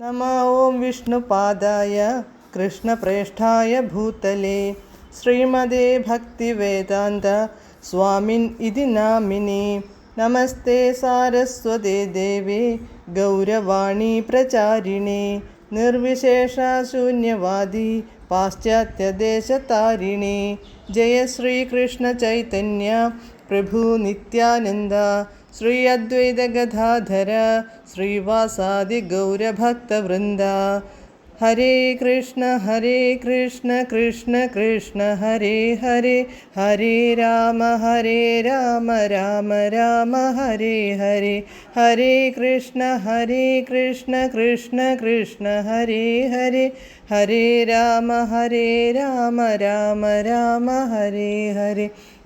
नम ॐ विष्णुपादाय कृष्णप्रेष्ठाय भूतले श्रीमदे भक्तिवेदान्त स्वामिन् इति नामिनि। नमस्ते सारस्वते देवे गौरवाणी प्रचारिणे। निर्विशेषशून्यवादी पाश्चात्यदेशतारिणे जय श्रीकृष्णचैतन्य प्रभु नित्यानन्द श्री अद्वैतगदाधर श्रीवासादिगौरभक्तवृन्द हरे कृष्ण हरे कृष्ण कृष्ण कृष्ण हरे हरे हरे राम हरे राम राम राम हरे हरे हरे कृष्ण हरे कृष्ण कृष्ण कृष्ण हरे हरे हरे राम हरे राम राम राम हरे हरे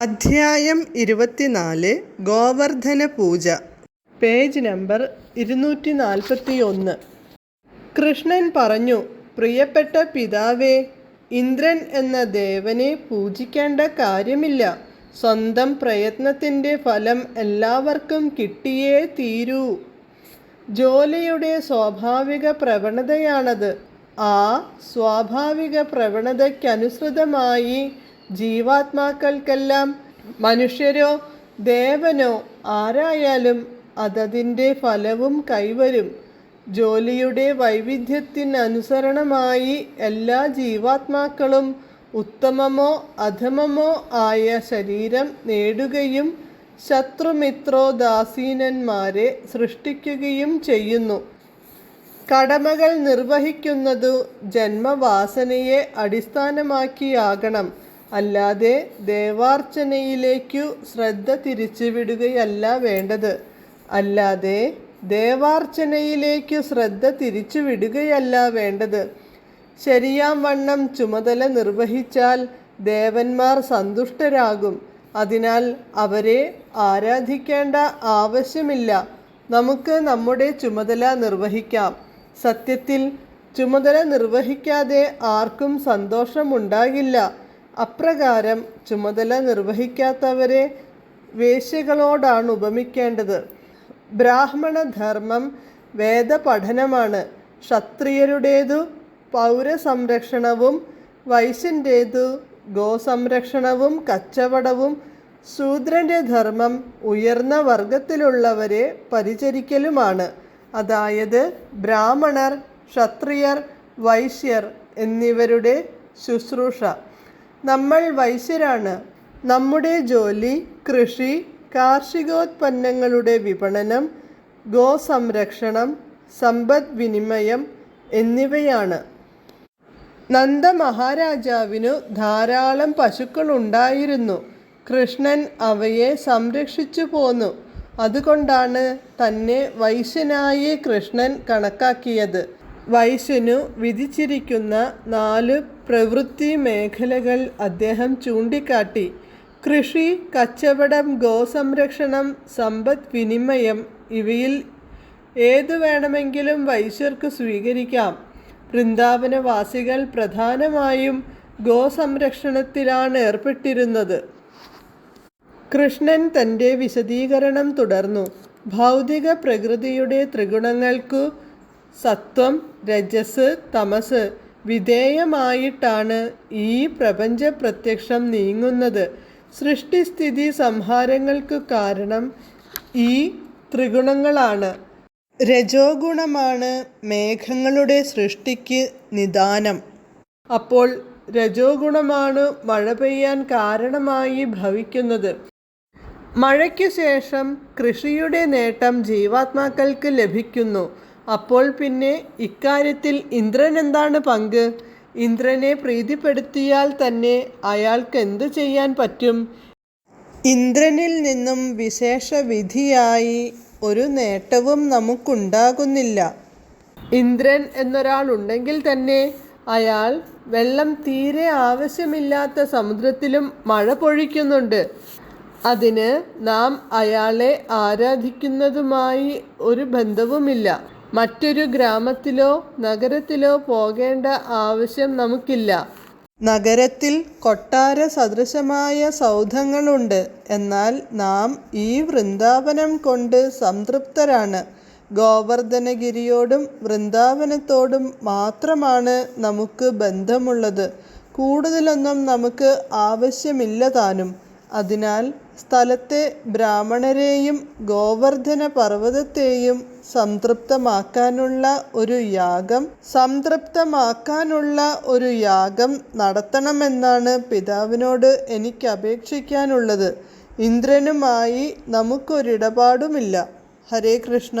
അധ്യായം ഇരുപത്തിനാല് ഗോവർദ്ധന പൂജ. പേജ് നമ്പർ ഇരുന്നൂറ്റി നാൽപ്പത്തി ഒന്ന് കൃഷ്ണൻ പറഞ്ഞു പ്രിയപ്പെട്ട പിതാവേ ഇന്ദ്രൻ എന്ന ദേവനെ പൂജിക്കേണ്ട കാര്യമില്ല. സ്വന്തം പ്രയത്നത്തിന്റെ ഫലം എല്ലാവർക്കും കിട്ടിയേ തീരൂ. ജോലിയുടെ സ്വാഭാവിക പ്രവണതയാണത്. ആ സ്വാഭാവിക പ്രവണതയ്ക്കനുസൃതമായി ജീവാത്മാക്കൾക്കെല്ലാം മനുഷ്യരോ ദേവനോ ആരായാലും അതതിന്റെ ഫലവും കൈവരും. ജോലിയുടെ വൈവിധ്യത്തിനനുസരണമായി എല്ലാ ജീവാത്മാക്കളും ഉത്തമമോ അധമമോ ആയ ശരീരം നേടുകയും ശത്രുമിത്രോ ദാസീനന്മാരെ സൃഷ്ടിക്കുകയും ചെയ്യുന്നു. കടമകൾ നിർവഹിക്കുന്നതു ജന്മവാസനയെ അടിസ്ഥാനമാക്കിയാകണം. അല്ലാതെ ദേവാർച്ചനയിലേക്കു ശ്രദ്ധ തിരിച്ചുവിടുകയല്ല വേണ്ടത്. അല്ലാതെ ദേവാർച്ചനയിലേക്കു ശ്രദ്ധ തിരിച്ചുവിടുകയല്ല വേണ്ടത്. ശരിയാം വണ്ണം ചുമതല നിർവഹിച്ചാൽ ദേവന്മാർ സന്തുഷ്ടരാകും. അതിനാൽ അവരെ ആരാധിക്കേണ്ട ആവശ്യമില്ല. നമുക്ക് നമ്മുടെ ചുമതല നിർവഹിക്കാം. സത്യത്തിൽ ചുമതല നിർവഹിക്കാതെ ആർക്കും സന്തോഷമുണ്ടാകില്ല. അപ്രകാരം ചുമതല നിർവഹിക്കാത്തവരെ വേശ്യകളോടാണ് ഉപമിക്കേണ്ടത്. ബ്രാഹ്മണധർമ്മം വേദപഠനമാണ്. ക്ഷത്രിയരുടേതു പൗരസംരക്ഷണവും വൈശ്യന്റേതു ഗോസംരക്ഷണവും കച്ചവടവും ശൂദ്രന്റെ ധർമ്മം ഉയർന്ന വർഗത്തിലുള്ളവരെ പരിചരിക്കലുമാണ്. അതായത് ബ്രാഹ്മണർ ക്ഷത്രിയർ വൈശ്യർ എന്നിവരുടെ ശുശ്രൂഷ. നമ്മൾ വൈശ്യരാണ്. നമ്മുടെ ജോലി കൃഷി കാർഷികോത്പന്നങ്ങളുടെ വിപണനം ഗോസംരക്ഷണം സമ്പദ് വിനിമയം എന്നിവയാണ്. നന്ദ മഹാരാജാവിനു ധാരാളം പശുക്കളുണ്ടായിരുന്നു. കൃഷ്ണൻ അവയെ സംരക്ഷിച്ചു പോന്നു. അതുകൊണ്ടാണ് തന്നെ വൈശ്യനായി കൃഷ്ണൻ കണക്കാക്കിയത്. വൈശ്യനു വിധിച്ചിരിക്കുന്ന നാല് പ്രവൃത്തി മേഖലകൾ അദ്ദേഹം ചൂണ്ടിക്കാട്ടി. കൃഷി കച്ചവടം ഗോസംരക്ഷണം സമ്പദ് വിനിമയം ഇവയിൽ ഏതു വേണമെങ്കിലും വൈശ്യർക്ക് സ്വീകരിക്കാം. വൃന്ദാവനവാസികൾ പ്രധാനമായും ഗോസംരക്ഷണത്തിലാണ് ഏർപ്പെട്ടിരുന്നത്. കൃഷ്ണൻ തന്റെ വിശദീകരണം തുടർന്നു. ഭൗതിക പ്രകൃതിയുടെ ത്രിഗുണങ്ങൾക്കു സത്വം രജസ് തമസ് വിധേയമായിട്ടാണ് ഈ പ്രപഞ്ച പ്രത്യക്ഷം നീങ്ങുന്നത്. സൃഷ്ടിസ്ഥിതി സംഹാരങ്ങൾക്ക് കാരണം ഈ ത്രിഗുണങ്ങളാണ്. രജോഗുണമാണ് മേഘങ്ങളുടെ സൃഷ്ടിക്ക് നിദാനം. അപ്പോൾ രജോഗുണമാണ് മഴ പെയ്യാൻ കാരണമായി ഭവിക്കുന്നത്. മഴയ്ക്ക് ശേഷം കൃഷിയുടെ നേട്ടം ജീവാത്മാക്കൾക്ക് ലഭിക്കുന്നു. അപ്പോൾ പിന്നെ ഇക്കാര്യത്തിൽ ഇന്ദ്രൻ എന്താണ് പങ്ക്? ഇന്ദ്രനെ പ്രീതിപ്പെടുത്തിയാൽ തന്നെ അയാൾക്ക് എന്ത് ചെയ്യാൻ പറ്റും? ഇന്ദ്രനിൽ നിന്നും വിശേഷ വിധിയായി ഒരു നേട്ടവും നമുക്കുണ്ടാകുന്നില്ല. ഇന്ദ്രൻ എന്നൊരാളുണ്ടെങ്കിൽ തന്നെ അയാൾ വെള്ളം തീരെ ആവശ്യമില്ലാത്ത സമുദ്രത്തിലും മഴ പൊഴിക്കുന്നുണ്ട്. അതിന് നാം അയാളെ ആരാധിക്കുന്നതുമായി ഒരു ബന്ധവുമില്ല. മറ്റൊരു ഗ്രാമത്തിലോ നഗരത്തിലോ പോകേണ്ട ആവശ്യം നമുക്കില്ല. നഗരത്തിൽ കൊട്ടാര സദൃശമായ സൗധങ്ങളുണ്ട്. എന്നാൽ നാം ഈ വൃന്ദാവനം കൊണ്ട് സംതൃപ്തരാണ്. ഗോവർദ്ധനഗിരിയോടും വൃന്ദാവനത്തോടും മാത്രമാണ് നമുക്ക് ബന്ധമുള്ളത്. കൂടുതലൊന്നും നമുക്ക് ആവശ്യമില്ല താനും. അതിനാൽ സ്ഥലത്തെ ബ്രാഹ്മണരെയും ഗോവർദ്ധന പർവതത്തെയും സംതൃപ്തമാക്കാനുള്ള ഒരു യാഗം സംതൃപ്തമാക്കാനുള്ള ഒരു യാഗം നടത്തണമെന്നാണ് പിതാവിനോട് എനിക്ക് അപേക്ഷിക്കാനുള്ളത്. ഇന്ദ്രനുമായി നമുക്കൊരിടപാടുമില്ല. ഹരേ കൃഷ്ണ.